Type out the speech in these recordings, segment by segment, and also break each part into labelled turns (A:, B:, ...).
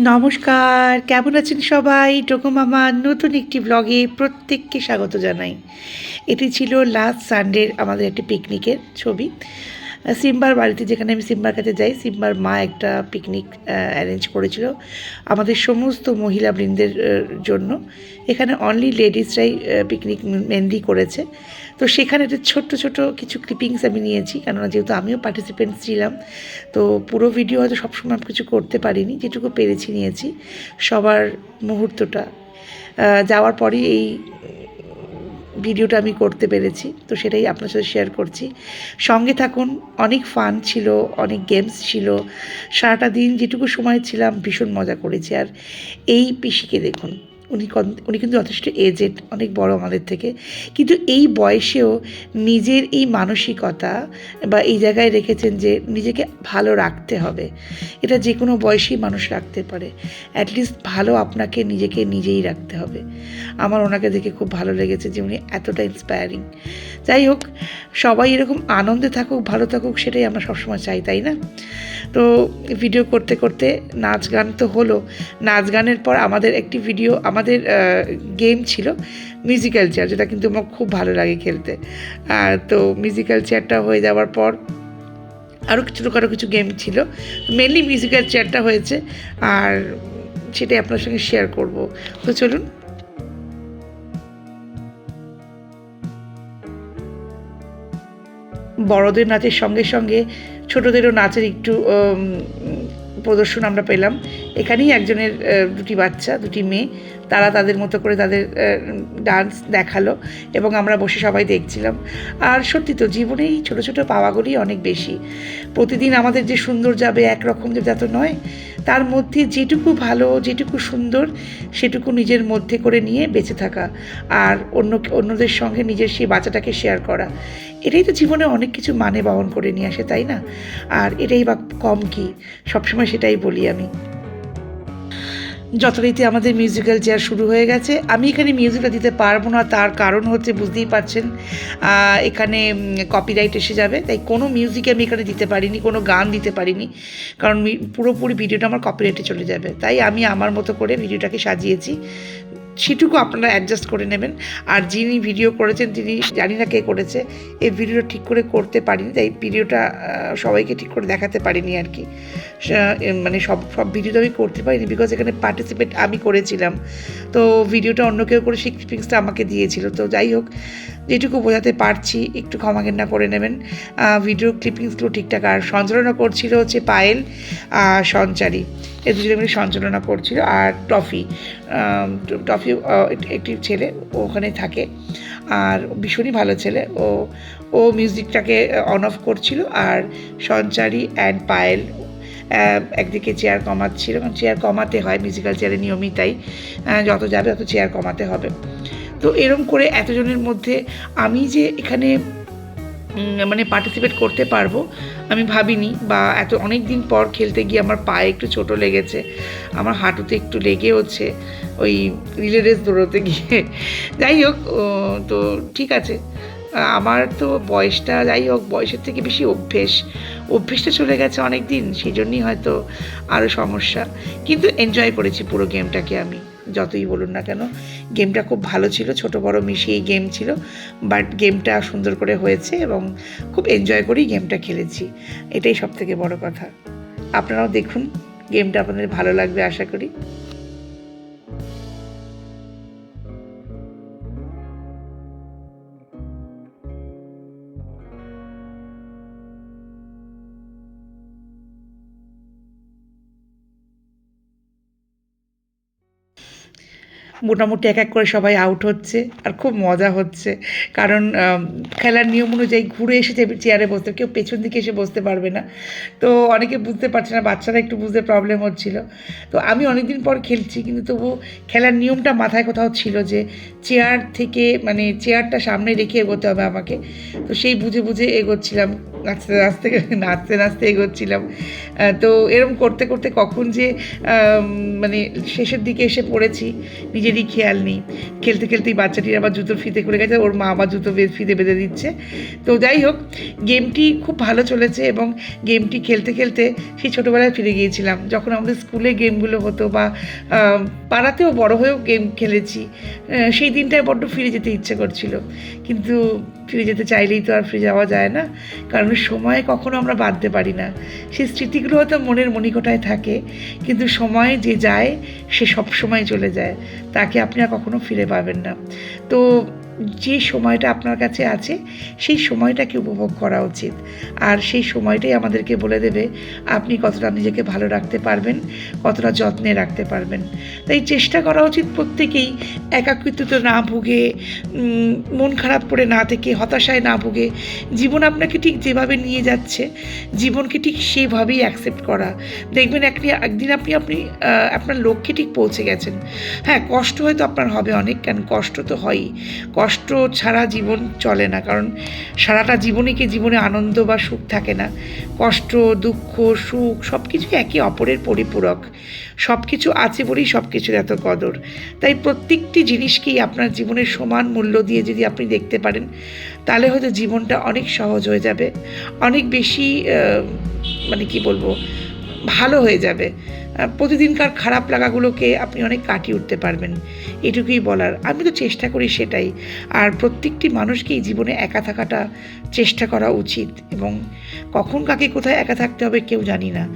A: নমস্কার, কেমন আছেন সবাই? মামার নতুন একটি ব্লগে প্রত্যেককে স্বাগত জানাই। এটি ছিল লাস্ট সানডের আমাদের একটি পিকনিকের ছবি। সিম্বার বাড়িতে যেখানে আমি সিম্বার কাছে যাই, সিম্বার মা একটা পিকনিক অ্যারেঞ্জ করেছিল আমাদের সমস্ত মহিলা বৃন্দের জন্য। এখানে অনলি লেডিসরাই পিকনিক মেনলি করেছে। তো সেখানে একটা ছোট্ট ছোট কিছু ক্লিপিংস আমি নিয়েছি, কেননা যেহেতু আমিও পার্টিসিপেন্ট ছিলাম, তো পুরো ভিডিও হয়তো সবসময় কিছু করতে পারিনি, যেটুকু পেরেছি নিয়েছি সবার মুহূর্তটা। যাওয়ার পরেই এই ভিডিওটা আমি করতে পেরেছি, তো সেটাই আপনার সাথে শেয়ার করছি। সঙ্গে থাকুন, অনেক ফান ছিল, অনেক গেমস ছিল। সারাটা দিন যেটুকু সময় ছিলাম ভীষণ মজা করেছি। আর এই পিসিকে দেখুন। উনি উনি কিন্তু যথেষ্ট এজেড অনেক বড় আমাদের থেকে। কিন্তু এই বয়সেও নিজের এই মানসিকতা বা এই জায়গায় রেখেছেন যে নিজেকে ভালো রাখতে হবে। এটা যে কোনো বয়সেই মানুষ রাখতে পারে। অ্যাটলিস্ট ভালো আপনাকে নিজেকে নিজেই রাখতে হবে। আমার ওনাকে দেখে খুব ভালো লেগেছে যে উনি এতটা ইন্সপায়ারিং যাই হোক, সবাই এরকম আনন্দে থাকুক, ভালো থাকুক, সেটাই আমরা সবসময় চাই, তাই না? তো ভিডিও করতে করতে নাচ গান তো হলো। নাচ গানের পর আমাদের একটি ভিডিও আমাদের গেম ছিল মিউজিক্যাল চেয়ার যেটা কিন্তু আমার খুব ভালো লাগে খেলতে। তো মিউজিক্যাল চেয়ারটা হয়ে যাওয়ার পর আরও ছোটোখাটো কিছু গেম ছিল। মেনলি মিউজিক্যাল চেয়ারটা হয়েছে আর সেটাই আপনার সঙ্গে শেয়ার করব। তো চলুন। বড়দের নাচের সঙ্গে সঙ্গে ছোটদেরও নাচের একটু প্রদর্শন আমরা পেলাম। এখানেই একজনের দুটি বাচ্চা, দুটি মেয়ে। তারা তাদের মতো করে তাদের ডান্স দেখাল এবং আমরা বসে সবাই দেখছিলাম। আর সত্যি তো জীবনে এই ছোটো ছোটো পাওয়াগুলি অনেক বেশি। প্রতিদিন আমাদের যে সুন্দর যাবে একরকম যে যত নয়, তার মধ্যে যেটুকু ভালো, যেটুকু সুন্দর, সেটুকু নিজের মধ্যে করে নিয়ে বেঁচে থাকা আর অন্য, অন্যদের সঙ্গে নিজের সেই বাচ্চাটাকে শেয়ার করা। এটাই তো জীবনে অনেক কিছু মানে বহন করে নিয়ে আসে, তাই না? আর এটাই বা কম কি? সবসময় সেটাই বলি আমি। যথারীতি আমাদের মিউজিক্যাল চেয়ার শুরু হয়ে গেছে। আমি এখানে মিউজিকটা দিতে পারব না, তার কারণ হচ্ছে বুঝতেই পারছেন এখানে কপিরাইট এসে যাবে। তাই কোনো মিউজিক আমি এখানে দিতে পারিনি, কোনো গান দিতে পারিনি, কারণ পুরোপুরি ভিডিওটা আমার কপিরাইটে চলে যাবে। তাই আমি আমার মতো করে ভিডিওটাকে সাজিয়েছি। সেটুকু আপনারা অ্যাডজাস্ট করে নেবেন। আর যিনি ভিডিও করেছেন, তিনি জানি না কে করেছে এই ভিডিওটা ঠিক করে করতে পারিনি, তাই ভিডিওটা সবাইকে ঠিক করে দেখাতে পারিনি আর কি। মানে সব সব ভিডিও তো আমি করতে পারিনি বিকজ এখানে পার্টিসিপেট আমি করেছিলাম। তো ভিডিওটা অন্য কেউ করে ক্লিপিংসটা আমাকে দিয়েছিল। তো যাই হোক যেটুকু বোঝাতে পারছি, একটু ক্ষমা ঘেন্না করে নেবেন। ভিডিও ক্লিপিংসগুলো ঠিকঠাক আর সঞ্চালনা করছিল হচ্ছে পায়েল আর সঞ্চারী। এ দুজনে মিলে সঞ্চালনা করছিল আর টফি। টফি একটি ছেলে ওখানে থাকে। আর ভীষণই ভালো ছেলে। ও ও মিউজিকটাকে অন অফ করছিল আর সঞ্চারী অ্যান্ড পায়েল একদিকে চেয়ার কমাচ্ছিল। কারণ চেয়ার কমাতে হয় মিউজিক্যাল চেয়ারে নিয়মিত তাই যত যাবে তত চেয়ার কমাতে হবে। তো এরম করে এতজনের মধ্যে আমি যে এখানে মানে পার্টিসিপেট করতে পারব, আমি ভাবিনি বা এত অনেক দিন পর খেলতে গিয়ে আমার পায়ে একটু ছোট লেগেছে, আমার হাঁটুতে একটু লেগে হচ্ছে ওই রিলে রেস দৌড়োতে গিয়ে। যাই হোক তো ঠিক আছে। আমার তো বয়সটা, যাই হোক, বয়সের থেকে বেশি অভ্যেস, অভ্যেসটা চলে গেছে অনেক দিন, সেই জন্যই হয়তো আরও সমস্যা। কিন্তু এনজয় করেছি পুরো গেমটাকে আমি। যতই বলুন না কেন, গেমটা খুব ভালো ছিল, ছোট বড় মিশিয়েই গেম ছিল, বাট গেমটা সুন্দর করে হয়েছে এবং খুব এনজয় করেই গেমটা খেলেছি। এটাই সব থেকে বড় কথা। আপনারাও দেখুন গেমটা আপনাদের ভালো লাগবে, আশা করি। মোটামুটি এক এক করে সবাই আউট হচ্ছে আর খুব মজা হচ্ছে। কারণ খেলার নিয়ম অনুযায়ী ঘুরে এসে চেয়ারে বসতে কেউ পেছন দিকে এসে বসতে পারবে না। তো অনেকে বুঝতে পারছে না, বাচ্চারা একটু বুঝতে প্রবলেম হচ্ছিল। তো আমি অনেকদিন পর খেলছি, কিন্তু তবু খেলার নিয়মটা মাথায় কোথাও ছিল যে চেয়ার থেকে মানে চেয়ারটা সামনে রেখে এগোতে হবে আমাকে। তো সেই বুঝে বুঝে এগোচ্ছিলাম। নাচতে নাচতে নাচতে নাচতে এগোচ্ছিলাম। তো এরম করতে করতে কখন যে মানে শেষের দিকে এসে পড়েছি, নিজেরই খেয়াল নেই। খেলতে খেলতেই বাচ্চাটির আবার জুতোর ফিতে করে গেছে, ওর মা আবার জুতো ফিতে বেঁধে দিচ্ছে। তো যাই হোক, গেমটি খুব ভালো চলেছে এবং গেমটি খেলতে খেলতে সেই ছোটোবেলায় ফিরে গিয়েছিলাম। যখন আমাদের স্কুলে গেমগুলো হতো বা পাড়াতেও বড় হয়েও গেম খেলেছি সেই দিনটায় বড্ড ফিরে যেতে ইচ্ছে করছিল। কিন্তু ফিরে যেতে চাইলেই তো আর ফিরে যাওয়া যায় না। কারণ সময় কখনো আমরা বাঁধতে পারি না। সেই স্মৃতিগুলো হয়তো মনের মণিকোটায় থাকে, কিন্তু সময় যে যায়, সে সব সময় চলে যায়। তাকে আপনি আর কখনো ফিরে পাবেন না। তো যে সময়টা আপনার কাছে আছে, সেই সময়টাকে উপভোগ করা উচিত। আর সেই সময়টাই আমাদেরকে বলে দেবে, আপনি কতটা নিজেকে ভালো রাখতে পারবেন, কতটা যত্নে রাখতে পারবেন। তাই চেষ্টা করা উচিত প্রত্যেকেই একাকৃত্ব না ভুগে মন খারাপ করে না থেকে, হতাশায় না ভুগে। জীবন আপনাকে ঠিক যেভাবে নিয়ে যাচ্ছে, জীবনকে ঠিক সেভাবেই অ্যাকসেপ্ট করা। দেখবেন একটি, একদিন আপনি আপনি আপনার লক্ষ্যে ঠিক পৌঁছে গেছেন। হ্যাঁ কষ্ট হয়তো আপনার হবে অনেক কেন কষ্ট তো হয়ই। কষ্ট ছাড়া জীবন চলে না, কারণ সারাটা জীবনে কি জীবনে আনন্দ বা সুখ থাকে না? কষ্ট, দুঃখ, সুখ সব কিছু একে অপরের পরিপূরক। সব কিছু আছে বলেই সব কিছুর এত কদর। তাই প্রত্যেকটি জিনিসকেই আপনার জীবনের সমান মূল্য দিয়ে যদি আপনি দেখতে পারেন, তাহলে হয়তো জীবনটা অনেক সহজ হয়ে যাবে। অনেক বেশি মানে কি বলব? ভালো হয়ে যাবে। প্রতিদিনকার খারাপ লাগাগুলোকে আপনি অনেক কাটিয়ে উঠতে পারবেন। এটুকুই বলার। আমি তো চেষ্টা করি সেটাই। আর প্রত্যেকটি মানুষকেই জীবনে একা থাকাটা চেষ্টা করা উচিত এবং কখন কাকে কোথায় একা থাকতে হবে কেউ জানি না।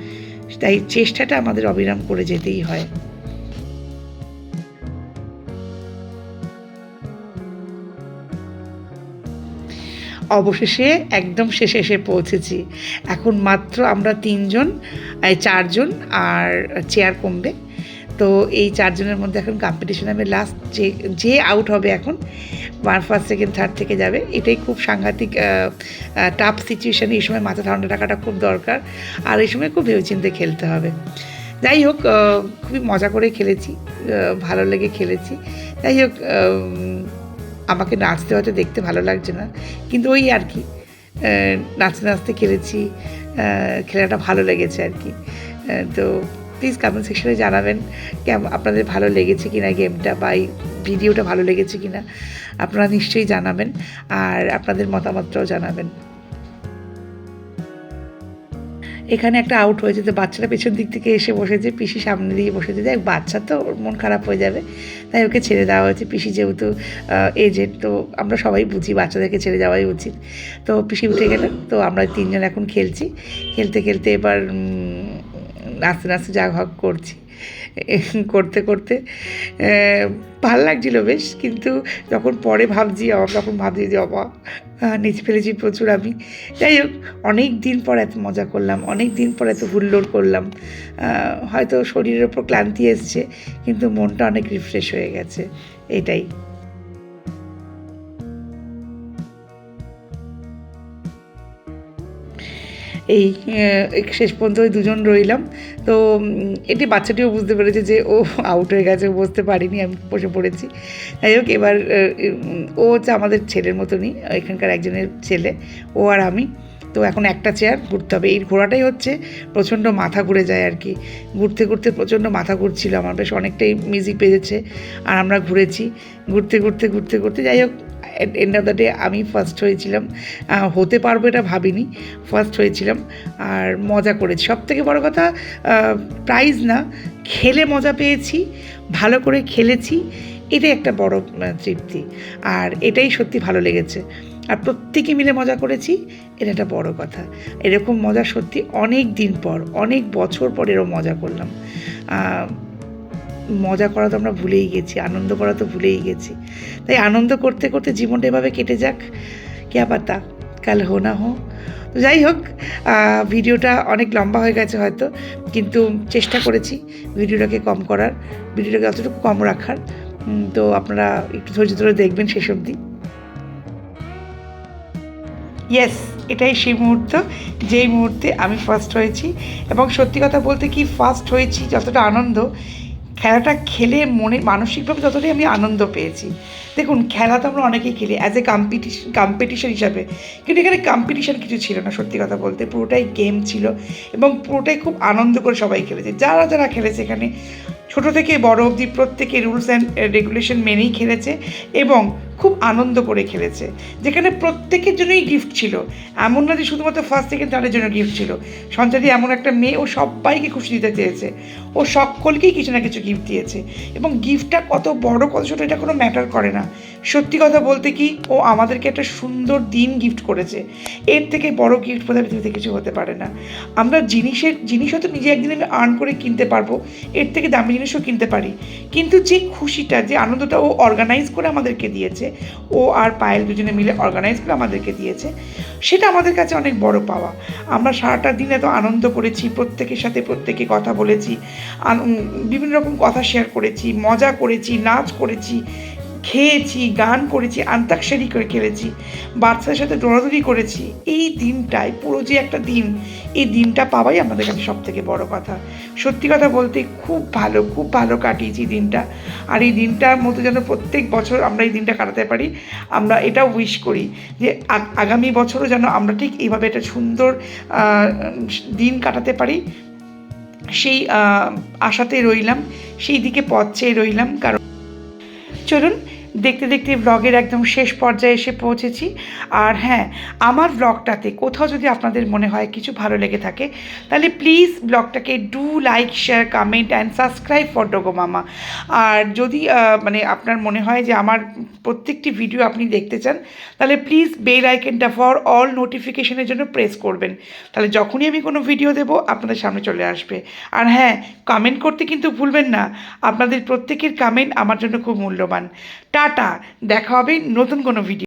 A: তাই চেষ্টাটা আমাদের অবিরাম করে যেতেই হয়। অবশেষে একদম শেষে এসে পৌঁছেছি। এখন মাত্র আমরা তিনজন চারজন আর চেয়ার কমবে। তো এই চারজনের মধ্যে এখন কম্পিটিশন হবে লাস্ট যে যে আউট হবে এখন ওয়ান ফার্স্ট সেকেন্ড থার্ড থেকে যাবে। এটাই খুব সাংঘাতিক টাফ সিচুয়েশান এই সময় মাথা ঠান্ডা রাখাটা খুব দরকার। আর এই সময় খুব ভেবেচিন্তে খেলতে হবে। যাই হোক খুবই মজা করে খেলেছি ভালো লেগে খেলেছি। যাই হোক আম, আমাকে নাচতে হয়তো দেখতে ভালো লাগছে না। কিন্তু ওই আর কি নাচতে নাচতে খেলেছি খেলাটা ভালো লেগেছে আর কি। তো প্লিজ কমেন্ট সেকশনে জানাবেন কেমন আপনাদের ভালো লেগেছে কি না গেমটা বা এই ভিডিওটা ভালো লেগেছে কি না আপনারা নিশ্চয়ই জানাবেন, আর আপনাদের মতামতটাও জানাবেন। এখানে একটা আউট হয়েছে তো বাচ্চারা পেছন দিক থেকে এসে বসেছে, পিসি সামনে দিয়ে বসেছে। যে বাচ্চা তো ওর মন খারাপ হয়ে যাবে। তাই ওকে ছেড়ে দেওয়া হয়েছে। পিসি যেহেতু এজেন্ট তো আমরা সবাই বুঝি বাচ্চাদেরকে ছেড়ে যাওয়াই উচিত। তো পিসি উঠে গেল। তো আমরা তিনজন এখন খেলছি। খেলতে খেলতে এবার নাচতে নাচতে যা হক করছি। করতে করতে ভালো লাগছিল বেশ। কিন্তু যখন পরে ভাবছি আমার তখন ভাবছি যে, অবা নিচে ফেলেছি প্রচুর আমি। যাই হোক, অনেক দিন পর এত মজা করলাম, অনেক দিন পর এত হুল্লোড় করলাম। হয়তো শরীরের ওপর ক্লান্তি এসছে, কিন্তু মনটা অনেক রিফ্রেশ হয়ে গেছে। এটাই। এই শেষ পর্যন্ত ওই দুজন রইলাম। তো এটি বাচ্চাটিও বুঝতে পেরেছে যে ও আউট হয়ে গেছে, ও বুঝতে পারিনি, আমি বসে পড়েছি। যাই হোক, এবার ও হচ্ছে আমাদের ছেলের মতনই, এখানকার একজনের ছেলে, ও আর আমি। তো এখন একটা চেয়ার ঘুরতে হবে। এই ঘোরাটাই হচ্ছে প্রচণ্ড মাথা ঘুরে যায় আর কি। ঘুরতে ঘুরতে প্রচণ্ড মাথা ঘুরছিল। আমার বেশ অনেকটাই মিউজিক বেজেছে আর আমরা ঘুরেছি। ঘুরতে ঘুরতে ঘুরতে ঘুরতে, যাই হোক এন্ড অফ দ্য ডে আমি ফার্স্ট হয়েছিলাম। হতে পারব এটা ভাবিনি। ফার্স্ট হয়েছিলাম। আর মজা করেছি। সব থেকে বড়ো কথা প্রাইজ না, খেলে মজা পেয়েছি, ভালো করে খেলেছি, এটাই একটা বড় তৃপ্তি। আর এটাই সত্যি ভালো লেগেছে। আর প্রত্যেকে মিলে মজা করেছি, এটা একটা বড় কথা। এরকম মজা সত্যি অনেক দিন পর, অনেক বছর পর এরকম মজা করলাম। মজা করা তো আমরা ভুলেই গেছি, আনন্দ করা তো ভুলেই গেছি। তাই আনন্দ করতে করতে জীবনটা এভাবে কেটে যাক কে পাতা? কাল হো না হো। তো যাই হোক ভিডিওটা অনেক লম্বা হয়ে গেছে হয়তো, কিন্তু চেষ্টা করেছি ভিডিওটাকে কম করার, ভিডিওটাকে অতটুকু কম রাখার। তো আপনারা একটু ধৈর্য ধরে দেখবেন শেষ অবধি। ইয়েস এটাই সেই মুহূর্ত, যেই মুহূর্তে আমি ফার্স্ট হয়েছি। এবং সত্যি কথা বলতে কি ফার্স্ট হয়েছি যতটা আনন্দ খেলাটা খেলে মনে, মানসিকভাবে যতটাই আমি আনন্দ পেয়েছি। দেখুন, খেলা তো আমরা অনেকেই খেলি অ্যাজ এ কম্পিটিশন কম্পিটিশন হিসাবে। কিন্তু এখানে কম্পিটিশন কিছু ছিল না, সত্যি কথা বলতে। পুরোটাই গেম ছিল এবং পুরোটাই খুব আনন্দ করে সবাই খেলেছে। যারা যারা খেলেছে এখানে, ছোটো থেকে বড় অবধি প্রত্যেকে রুলস অ্যান্ড রেগুলেশন মেনেই খেলেছে এবং খুব আনন্দ করে খেলেছে। যেখানে প্রত্যেকের জন্যই গিফট ছিল। এমন না যে শুধুমাত্র ফার্স্ট সেকেন্ড থার্ডের জন্য গিফট ছিল। সঞ্চারী এমন একটা মেয়ে, ও সবাইকে খুশি দিতে চেয়েছে। ও সকলকেই কিছু না কিছু গিফট দিয়েছে। এবং গিফটটা কত বড়, কত ছোটো, এটা কোনো ম্যাটার করে না। সত্যি কথা বলতে কি, ও আমাদেরকে একটা সুন্দর দিন গিফট করেছে। এর থেকে বড় গিফট বোধহয় পৃথিবীতে কিছু হতে পারে না। আমরা জিনিসের, জিনিসও তো নিজে একদিন আমি আর্ন করে কিনতে পারব। এর থেকে দামি জিনিসও কিনতে পারি। কিন্তু যে খুশিটা, যে আনন্দটা ও অর্গানাইজ করে আমাদেরকে দিয়েছে ও আর পায়েল দুজনে মিলে অর্গানাইজ করে আমাদেরকে দিয়েছে। সেটা আমাদের কাছে অনেক বড় পাওয়া। আমরা সারাটা দিন এত আনন্দ করেছি, প্রত্যেকের সাথে প্রত্যেকে কথা বলেছি বিভিন্ন রকম কথা শেয়ার করেছি, মজা করেছি, নাচ করেছি। খেয়েছি, গান করেছি, আন্তাক্ষরী করে খেলেছি, বাচ্চাদের সাথে দৌড়াদৌড়ি করেছি। এই দিনটায় পুরো যে একটা দিন, এই দিনটা পাওয়াই আমাদের কাছে সব থেকে বড় কথা। সত্যি কথা বলতে খুব ভালো খুব ভালো কাটিয়েছি দিনটা। আর এই দিনটার মতো যেন প্রত্যেক বছর আমরা এই দিনটা কাটাতে পারি, আমরা এটা উইশ করি যে আগামী বছরও যেন আমরা ঠিক এইভাবে একটা সুন্দর দিন কাটাতে পারি। সেই আশাতে রইলাম, সেই দিকে পথ চেয়ে রইলাম, কারণ চলুন দেখতে দেখতে ব্লগের একদম শেষ পর্যায়ে এসে পৌঁছেছি। আর হ্যাঁ আমার ব্লগটাতে কোথাও যদি আপনাদের মনে হয় কিছু ভালো লেগে থাকে, তাহলে please ব্লগটাকে do like share comment and subscribe for ডোগো মামা আর যদি মানে আপনার মনে হয় যে আমার প্রত্যেকটি ভিডিও আপনি দেখতে চান, তাহলে প্লিজ বেল আইকনটা ফর অল নোটিফিকেশনের জন্য প্রেস করবেন। তাহলে যখনই আমি কোনো ভিডিও দেব, আপনাদের সামনে চলে আসবে। আর হ্যাঁ কমেন্ট করতে কিন্তু ভুলবেন না। আপনাদের প্রত্যেকের কমেন্ট আমার জন্য খুব মূল্যবান। টাটা দেখা হবে নতুন কোনো ভিডিও